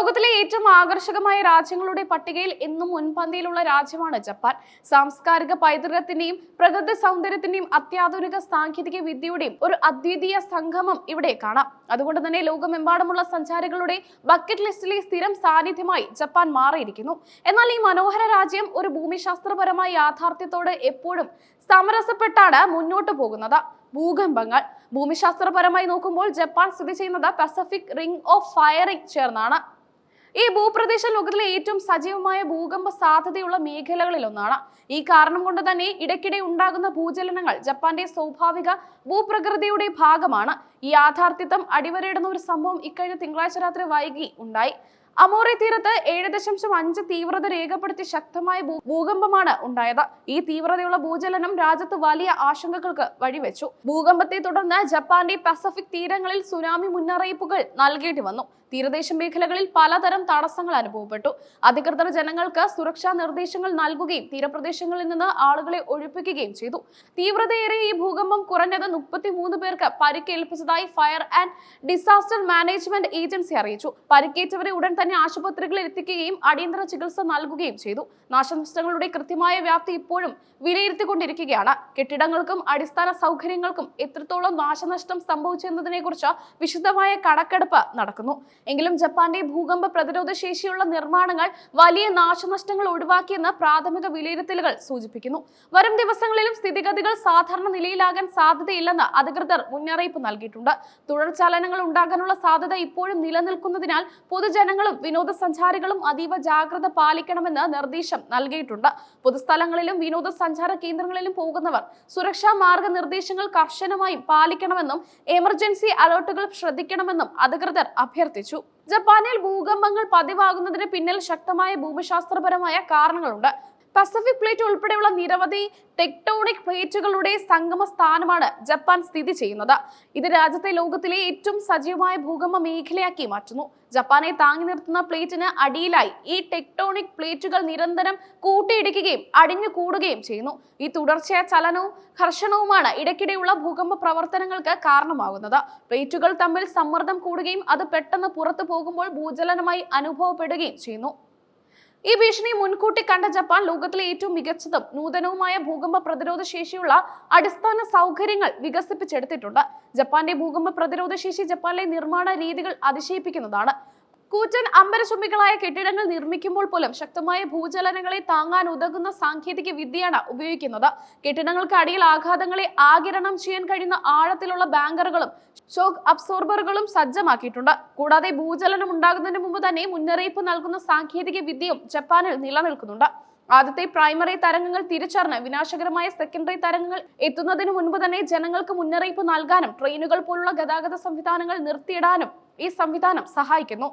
ലോകത്തിലെ ഏറ്റവും ആകർഷകമായ രാജ്യങ്ങളുടെ പട്ടികയിൽ എന്നും മുൻപന്തിയിലുള്ള രാജ്യമാണ് ജപ്പാൻ. സാംസ്കാരിക പൈതൃകത്തിന്റെയും പ്രകൃതി സൗന്ദര്യത്തിന്റെയും അത്യാധുനിക സാങ്കേതിക വിദ്യയുടെയും ഒരു അദ്വിതീയ സംഗമം ഇവിടെ കാണാം. അതുകൊണ്ട് തന്നെ ലോകമെമ്പാടുമുള്ള സഞ്ചാരികളുടെ ബക്കറ്റ് ലിസ്റ്റിലെ സ്ഥിരം സാന്നിധ്യമായി ജപ്പാൻ മാറിയിരിക്കുന്നു. എന്നാൽ ഈ മനോഹര രാജ്യം ഒരു ഭൂമിശാസ്ത്രപരമായ യാഥാർത്ഥ്യത്തോട് എപ്പോഴും സമരസപ്പെട്ടാണ് മുന്നോട്ട് പോകുന്നത്. ഭൂകമ്പങ്ങൾ. ഭൂമിശാസ്ത്രപരമായി നോക്കുമ്പോൾ ജപ്പാൻ സ്ഥിതി ചെയ്യുന്നത് പസഫിക് റിംഗ് ഓഫ് ഫയറിംഗ് ചേർന്നാണ്. ഈ ഭൂപ്രദേശം ലോകത്തിലെ ഏറ്റവും സജീവമായ ഭൂകമ്പ സാധ്യതയുള്ള മേഖലകളിൽ ഒന്നാണ് ഈ കാരണം കൊണ്ട് തന്നെ ഇടയ്ക്കിടെ ഉണ്ടാകുന്ന ഭൂചലനങ്ങൾ ജപ്പാന്റെ സ്വാഭാവിക ഭൂപ്രകൃതിയുടെ ഭാഗമാണ്. ഈ യാഥാർത്ഥ്യത്വം അടിവരയിടുന്ന ഒരു സംഭവം ഇക്കഴിഞ്ഞ തിങ്കളാഴ്ച രാത്രി വൈകി ഉണ്ടായി. അമോറി തീരത്ത് ഏഴ് ദശാംശം അഞ്ച് തീവ്രത രേഖപ്പെടുത്തി ശക്തമായ ഭൂകമ്പമാണ് ഉണ്ടായത്. ഈ തീവ്രതയുള്ള ഭൂചലനം രാജ്യത്ത് വലിയ ആശങ്കകൾക്ക് വഴിവെച്ചു. ഭൂകമ്പത്തെ തുടർന്ന് ജപ്പാന്റെ പസഫിക് തീരങ്ങളിൽ സുനാമി മുന്നറിയിപ്പുകൾ നൽകേണ്ടി വന്നു. തീരദേശ മേഖലകളിൽ പലതരം തടസ്സങ്ങൾ അനുഭവപ്പെട്ടു. അധികൃതർ ജനങ്ങൾക്ക് സുരക്ഷാ നിർദ്ദേശങ്ങൾ നൽകുകയും തീരപ്രദേശങ്ങളിൽ നിന്ന് ആളുകളെ ഒഴിപ്പിക്കുകയും ചെയ്തു. തീവ്രതയേറെ ഈ ഭൂകമ്പം കുറഞ്ഞത് മുപ്പത്തിമൂന്ന് പേർക്ക് പരിക്കേൽപ്പിച്ചതായി fire and disaster management agency അറിയിച്ചു. പരിക്കേറ്റവരെ ഉടൻ തന്നെ ആശുപത്രികളിൽ എത്തിക്കുകയും അടിയന്തര ചികിത്സ നൽകുകയും ചെയ്തു. നാശനഷ്ടങ്ങളുടെ കൃത്യമായ വ്യാപ്തി ഇപ്പോഴും വിലയിരുത്തിക്കൊണ്ടിരിക്കുകയാണ്. കെട്ടിടങ്ങൾക്കും അടിസ്ഥാന സൗകര്യങ്ങൾക്കും എത്രത്തോളം നാശനഷ്ടം സംഭവിച്ചെന്നതിനെ കുറിച്ച് വിശദമായ കണക്കെടുപ്പ് നടക്കുന്നു. എങ്കിലും ജപ്പാന്റെ ഭൂകമ്പ പ്രതിരോധ ശേഷിയുള്ള നിർമ്മാണങ്ങൾ വലിയ നാശനഷ്ടങ്ങൾ ഒഴിവാക്കിയെന്ന് പ്രാഥമിക വിലയിരുത്തലുകൾ സൂചിപ്പിക്കുന്നു. വരും ദിവസങ്ങളിലും സ്ഥിതിഗതികൾ സാധാരണ നിലയിലാകാൻ സാധ്യതയില്ലെന്ന് അധികൃതർ മുന്നറിയിപ്പ് നൽകിയിട്ടുണ്ട്. തുടർചലനങ്ങൾ ഉണ്ടാകാനുള്ള സാധ്യത ഇപ്പോഴും നിലനിൽക്കുന്നതിനാൽ പൊതുജനങ്ങളും വിനോദസഞ്ചാരികളും അതീവ ജാഗ്രത പാലിക്കണമെന്ന് നിർദ്ദേശം നൽകിയിട്ടുണ്ട്. പൊതുസ്ഥലങ്ങളിലും വിനോദസഞ്ചാര കേന്ദ്രങ്ങളിലും പോകുന്നവർ സുരക്ഷാ മാർഗനിർദ്ദേശങ്ങൾ കർശനമായും പാലിക്കണമെന്നും എമർജൻസി അലർട്ടുകൾ ശ്രദ്ധിക്കണമെന്നും അധികൃതർ അഭ്യർത്ഥിച്ചു. ജപ്പാനിൽ ഭൂകമ്പങ്ങൾ പതിവാകുന്നതിന് പിന്നിൽ ശക്തമായ ഭൂമിശാസ്ത്രപരമായ കാരണങ്ങളുണ്ട്. പസഫിക് പ്ലേറ്റ് ഉൾപ്പെടെയുള്ള നിരവധി ടെക്ടോണിക് പ്ലേറ്റുകളുടെ സംഗമ സ്ഥാനമാണ് ജപ്പാൻ സ്ഥിതി ചെയ്യുന്നത്. ഇത് രാജ്യത്തെ ലോകത്തിലെ ഏറ്റവും സജീവമായ ഭൂകമ്പ മേഖലയാക്കി മാറ്റുന്നു. ജപ്പാനെ താങ്ങി നിർത്തുന്ന പ്ലേറ്റിന് അടിയിലായി ഈ ടെക്ടോണിക് പ്ലേറ്റുകൾ നിരന്തരം കൂട്ടിയിടിക്കുകയും അടിഞ്ഞു കൂടുകയും ചെയ്യുന്നു. ഈ തുടർച്ചയായ ചലനവും ഘർഷണവുമാണ് ഇടയ്ക്കിടെയുള്ള ഭൂകമ്പ പ്രവർത്തനങ്ങൾക്ക് കാരണമാകുന്നത്. പ്ലേറ്റുകൾ തമ്മിൽ സമ്മർദ്ദം കൂടുകയും അത് പെട്ടെന്ന് പുറത്തു പോകുമ്പോൾ ഭൂചലനമായി അനുഭവപ്പെടുകയും ചെയ്യുന്നു. ഈ ഭീഷണി മുൻകൂട്ടി കണ്ട ജപ്പാൻ ലോകത്തിലെ ഏറ്റവും മികച്ചതും നൂതനവുമായ ഭൂകമ്പ പ്രതിരോധ ശേഷിയുള്ള അടിസ്ഥാന സൗകര്യങ്ങൾ വികസിപ്പിച്ചെടുത്തിട്ടുണ്ട്. ജപ്പാന്റെ ഭൂകമ്പ പ്രതിരോധ ശേഷി ജപ്പാനിലെ നിർമ്മാണ രീതികൾ അതിശയിപ്പിക്കുന്നതാണ്. കൂറ്റൻ അമ്പരചുമികളായ കെട്ടിടങ്ങൾ നിർമ്മിക്കുമ്പോൾ പോലും ശക്തമായ ഭൂചലനങ്ങളെ താങ്ങാൻ ഉതകുന്ന സാങ്കേതിക വിദ്യയാണ് ഉപയോഗിക്കുന്നത്. കെട്ടിടങ്ങൾക്ക് അടിയിൽ ആഘാതങ്ങളെ ആകിരണം ചെയ്യാൻ കഴിയുന്ന ആഴത്തിലുള്ള ബാങ്കറുകളും ഷോക്ക് അബ്സോർബറുകളും സജ്ജമാക്കിയിട്ടുണ്ട്. കൂടാതെ ഭൂചലനം ഉണ്ടാകുന്നതിന് മുമ്പ് തന്നെ മുന്നറിയിപ്പ് നൽകുന്ന സാങ്കേതിക വിദ്യയും ജപ്പാനിൽ നിലനിൽക്കുന്നുണ്ട്. ആദ്യത്തെ പ്രൈമറി തരംഗങ്ങൾ തിരിച്ചറിഞ്ഞ് വിനാശകരമായ സെക്കൻഡറി തരംഗങ്ങൾ എത്തുന്നതിന് മുൻപ് തന്നെ ജനങ്ങൾക്ക് മുന്നറിയിപ്പ് നൽകാനും ട്രെയിനുകൾ പോലുള്ള ഗതാഗത സംവിധാനങ്ങൾ നിർത്തിയിടാനും ഈ സംവിധാനം സഹായിക്കുന്നു.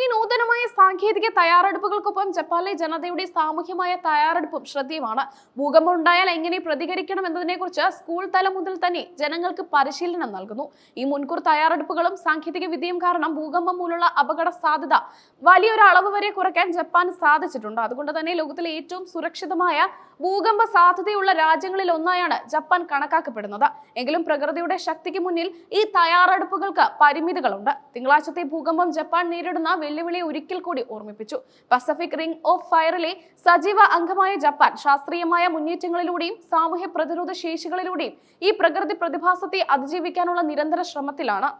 ഈ നൂതനമായ സാങ്കേതിക തയ്യാറെടുപ്പുകൾക്കൊപ്പം ജപ്പാനിലെ ജനതയുടെ സാമൂഹ്യമായ തയ്യാറെടുപ്പും ശ്രദ്ധേയമാണ്. ഭൂകമ്പം ഉണ്ടായാൽ എങ്ങനെ പ്രതികരിക്കണം എന്നതിനെക്കുറിച്ച് സ്കൂൾ തലം മുതൽ തന്നെ ജനങ്ങൾക്ക് പരിശീലനം നൽകുന്നു. ഈ മുൻകൂർ തയ്യാറെടുപ്പുകളും സാങ്കേതിക വിദ്യയും കാരണം ഭൂകമ്പം മൂലമുള്ള അപകട സാധ്യത വലിയൊരു അളവ് വരെ കുറയ്ക്കാൻ ജപ്പാൻ സാധിച്ചിട്ടുണ്ട്. അതുകൊണ്ട് തന്നെ ലോകത്തിലെ ഏറ്റവും സുരക്ഷിതമായ ഭൂകമ്പ സാധ്യതയുള്ള രാജ്യങ്ങളിൽ ഒന്നായാണ് ജപ്പാൻ കണക്കാക്കപ്പെടുന്നത്. എങ്കിലും പ്രകൃതിയുടെ ശക്തിക്ക് മുന്നിൽ ഈ തയ്യാറെടുപ്പുകൾക്ക് പരിമിതികളുണ്ട്. തിങ്കളാഴ്ചത്തെ ഭൂകമ്പം ജപ്പാൻ നേരിടുന്ന വെല്ലുവിളി ഒരിക്കൽ കൂടി ഓർമ്മിപ്പിച്ചു. പസഫിക് റിംഗ് ഓഫ് ഫയറിലെ സജീവ അംഗമായ ജപ്പാൻ ശാസ്ത്രീയമായ മുന്നേറ്റങ്ങളിലൂടെയും സാമൂഹ്യ പ്രതിരോധ ശേഷികളിലൂടെയും ഈ പ്രകൃതി പ്രതിഭാസത്തെ അതിജീവിക്കാനുള്ള നിരന്തര ശ്രമത്തിലാണ്.